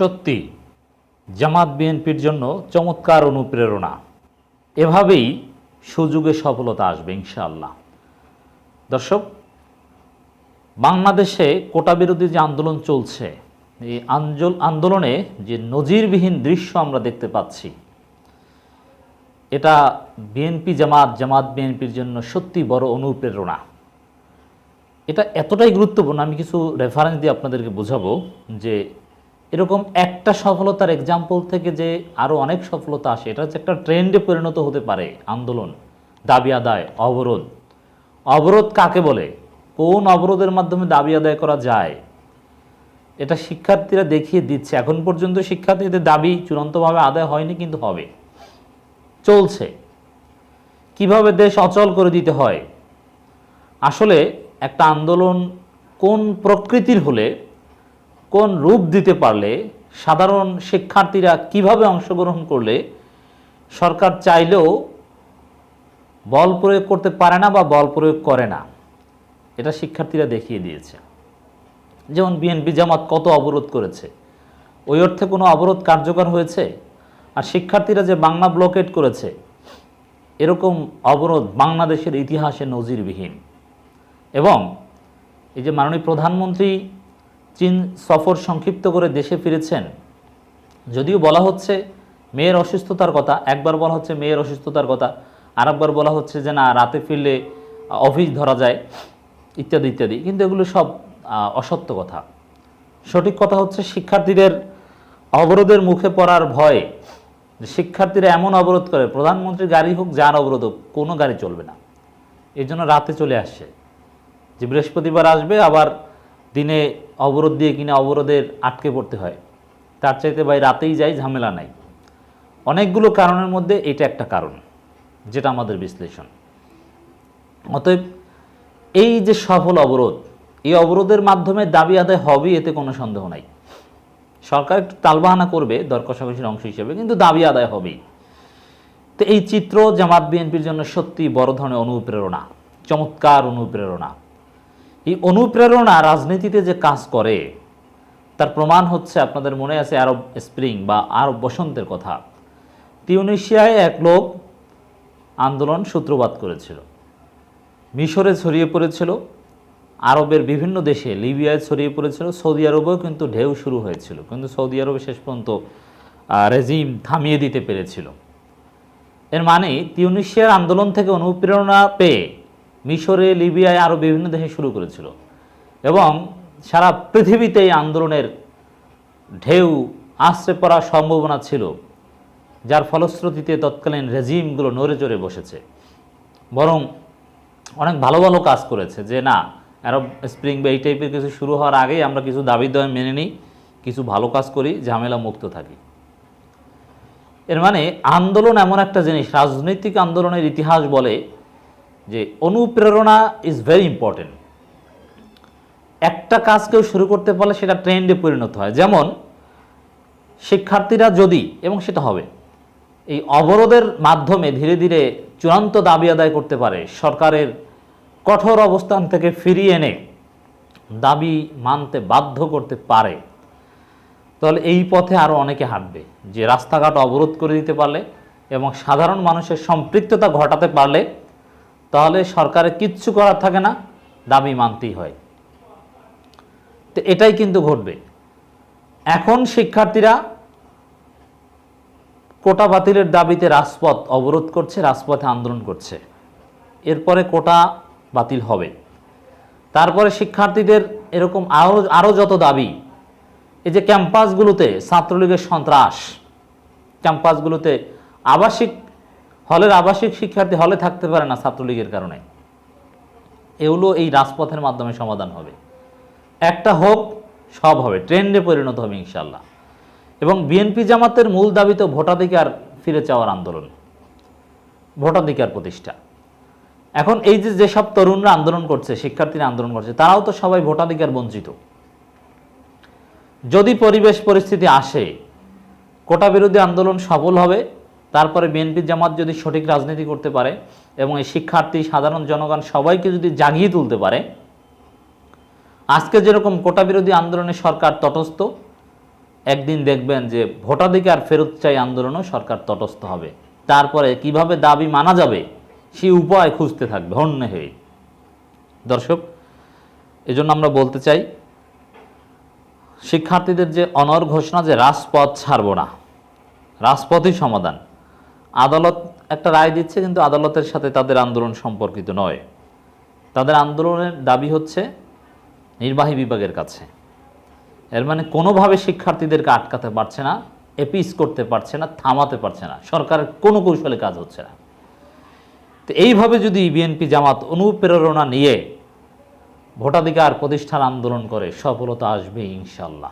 সত্যি, জামাত বিএনপির জন্য চমৎকার অনুপ্রেরণা। এভাবেই সুযোগে সফলতা আসবে ইনশাআল্লাহ। দর্শক, বাংলাদেশে কোটা বিরোধী যে আন্দোলন চলছে, এই আঞ্জল আন্দোলনে যে নজিরবিহীন দৃশ্য আমরা দেখতে পাচ্ছি, এটা বিএনপি জামাত জামাত বিএনপির জন্য সত্যি বড় অনুপ্রেরণা। এটা এতটাই গুরুত্বপূর্ণ, আমি কিছু রেফারেন্স দিয়ে আপনাদেরকে বোঝাবো যে এরকম একটা সফলতার এক্সাম্পল থেকে যে আরও অনেক সফলতা আসে, এটা হচ্ছে একটা ট্রেন্ডে পরিণত হতে পারে আন্দোলন, দাবি আদায়, অবরোধ। অবরোধ কাকে বলে? কোন অবরোধের মাধ্যমে দাবি আদায় করা যায়? এটা শিক্ষার্থীরা দেখিয়ে দিচ্ছে। এখন পর্যন্ত শিক্ষার্থীদের দাবি চূড়ান্তভাবে আদায় হয়নি, কিন্তু হবে। চলছে। কীভাবে দেশ অচল করে দিতে হয়? আসলে একটা আন্দোলন কোন প্রকৃতির হলে কোন রূপ দিতে পারলে সাধারণ শিক্ষার্থীরা কীভাবে অংশগ্রহণ করলে সরকার চাইলেও বল প্রয়োগ করতে পারে না বা বল প্রয়োগ করে না? এটা শিক্ষার্থীরা দেখিয়ে দিয়েছে। যেমন বিএনপি জামাত কত অবরোধ করেছে, ওই অর্থে কোনো অবরোধ কার্যকর হয়েছে? আর শিক্ষার্থীরা যে বাংলা ব্লকেট করেছে, এরকম অবরোধ বাংলাদেশের ইতিহাসে নজিরবিহীন। এবং এই যে মাননীয় প্রধানমন্ত্রী চীন সফর সংক্ষিপ্ত করে দেশে ফিরেছেন। যদিও বলা হচ্ছে মেয়ের অসুস্থতার কথা, একবার বলা হচ্ছে মেয়ের অসুস্থতার কথা, আরেকবার বলা হচ্ছে যে না, রাতে ফিরলে অফিস ধরা যায়, ইত্যাদি ইত্যাদি। কিন্তু এগুলো সব অসত্য কথা। সঠিক কথা হচ্ছে শিক্ষার্থীদের অবরোধের মুখে পড়ার ভয়ে শিক্ষার্থীরা এমন অবরোধ করে প্রধানমন্ত্রীর গাড়ি হোক, যার অবরোধ হোক, কোনো গাড়ি চলবে না। এই জন্য রাতে চলে আসছে। যে বৃহস্পতিবার আসবে, আবার দিনে অবরোধ দিয়ে কিনা অবরোধের আটকে পড়তে হয়। তার চাইতে ভাই রাতেই যাই, ঝামেলা নাই। অনেকগুলো কারণের মধ্যে এটা একটা কারণ, যেটা আমাদের বিশ্লেষণ। অতএব এই যে সফল অবরোধ, এই অবরোধের মাধ্যমে দাবি আদায় হবে এতে কোনো সন্দেহ নাই। সরকার একটু তালবাহানা করবে দর কষাকষির অংশ হিসেবে, কিন্তু দাবি আদায় হবেই। তো এই চিত্র জামাত বিএনপির জন্য সত্যি বড় ধরনের অনুপ্রেরণা, চমৎকার অনুপ্রেরণা। এই অনুপ্রেরণা রাজনীতিতে যে কাজ করে, তার প্রমাণ হচ্ছে আপনাদের মনে আছে আরব স্প্রিং বা আরব বসন্তের কথা। টিউনিশিয়ায় এক লোক আন্দোলন সূত্রপাত করেছিল। মিশরে ছড়িয়ে পড়েছিল, আরবের বিভিন্ন দেশে, লিবিয়ায় ছড়িয়ে পড়েছিল, সৌদি আরবেও কিন্তু ঢেউ শুরু হয়েছিল, কিন্তু সৌদি আরবে শেষ পর্যন্ত রেজিম থামিয়ে দিতে পেরেছিল। এর মানে তিউনিশিয়ার আন্দোলন থেকে অনুপ্রেরণা পেয়ে মিশরে, লিবিয়ায় আরও বিভিন্ন দেশে শুরু করেছিল। এবং সারা পৃথিবীতে এই আন্দোলনের ঢেউ আশ্রে পড়ার সম্ভাবনা ছিল, যার ফলশ্রুতিতে তৎকালীন রেজিমগুলো নড়ে চড়ে বসেছে। বরং অনেক ভালো ভালো কাজ করেছে যে, না আরব স্প্রিং বা এই টাইপের কিছু শুরু হওয়ার আগেই আমরা কিছু দাবি দাবি মেনে নিই, কিছু ভালো কাজ করি, ঝামেলা মুক্ত থাকি। এর মানে আন্দোলন এমন একটা জিনিস, রাজনৈতিক আন্দোলনের ইতিহাস বলে যে অনুপ্রেরণা ইজ ভেরি ইম্পর্টেন্ট একটা কাজ কেউ শুরু করতে পারলে সেটা ট্রেন্ডে পরিণত হয়। যেমন, শিক্ষার্থীরা যদি, এবং সেটা হবে, এই অবরোধের মাধ্যমে ধীরে ধীরে চূড়ান্ত দাবি আদায় করতে পারে, সরকারের কঠোর অবস্থান থেকে ফিরিয়ে এনে দাবি মানতে বাধ্য করতে পারে, তাহলে এই পথে আরও অনেকে হাঁটবে। যে রাস্তাঘাট অবরোধ করে দিতে পারলে এবং সাধারণ মানুষের সম্পৃক্ততা ঘটাতে পারলে তাহলে সরকারের কিচ্ছু করার থাকে না, দাবি মানতেই হয়। তো এটাই কিন্তু ঘটবে। এখন শিক্ষার্থীরা কোটা বাতিলের দাবিতে রাজপথ অবরোধ করছে, রাজপথে আন্দোলন করছে। এরপরে কোটা বাতিল হবে। তারপরে শিক্ষার্থীদের এরকম আরও আরও যত দাবি, এই যে ক্যাম্পাসগুলোতে ছাত্রলীগের সন্ত্রাস, ক্যাম্পাসগুলোতে আবাসিক হলের আবাসিক শিক্ষার্থী হলে থাকতে পারে না ছাত্রলীগের কারণে। এগুলো এই রাজপথের মাধ্যমে সমাধান হবে। একটা হোক, সব হবে। ট্রেন্ডে পরিণত হবে ইনশাল্লাহ এবং বিএনপি জামাতের মূল দাবি তো ভোটাধিকার ফিরে চাওয়ার আন্দোলন। ভোটাধিকার প্রতিষ্ঠা। এখন এই যে যেসব তরুণরা আন্দোলন করছে, শিক্ষার্থীরা আন্দোলন করছে, তারাও তো সবাই ভোটাধিকার বঞ্চিত। যদি পরিবেশ পরিস্থিতি আসে, কোটা বিরোধী আন্দোলন সফল হবে তারপরে বিএনপি জামাত যদি সঠিক রাজনীতি করতে পারে এবং এই শিক্ষার্থী, সাধারণ জনগণ সবাইকে যদি জাগিয়ে তুলতে পারে, আজকে যেরকম কোটা বিরোধী আন্দোলনে সরকার তটস্থ, একদিন দেখবেন যে ভোটাধিকার ফেরত চাই আন্দোলনও সরকার তটস্থ হবে। তারপরে কীভাবে দাবি মানা যাবে সেই উপায় খুঁজতে থাকবে হন্যে হয়ে। দর্শক, এজন্য আমরা বলতে চাই, শিক্ষার্থীদের যে অনর ঘোষণা যে রাজপথ ছাড়ব না, রাজপথই সমাধান। আদালত একটা রায় দিচ্ছে, কিন্তু আদালতের সাথে তাদের আন্দোলন সম্পর্কিত নয়। তাদের আন্দোলনের দাবি হচ্ছে নির্বাহী বিভাগের কাছে। এর মানে কোনোভাবে শিক্ষার্থীদেরকে আটকাতে পারছে না এপিস করতে পারছে না, থামাতে পারছে না। সরকারের কোনো কৌশলে কাজ হচ্ছে না। তো এইভাবে যদি বিএনপি জামাত অনুপ্রেরণা নিয়ে ভোটাধিকার প্রতিষ্ঠান আন্দোলন করে, সফলতা আসবে ইনশাল্লাহ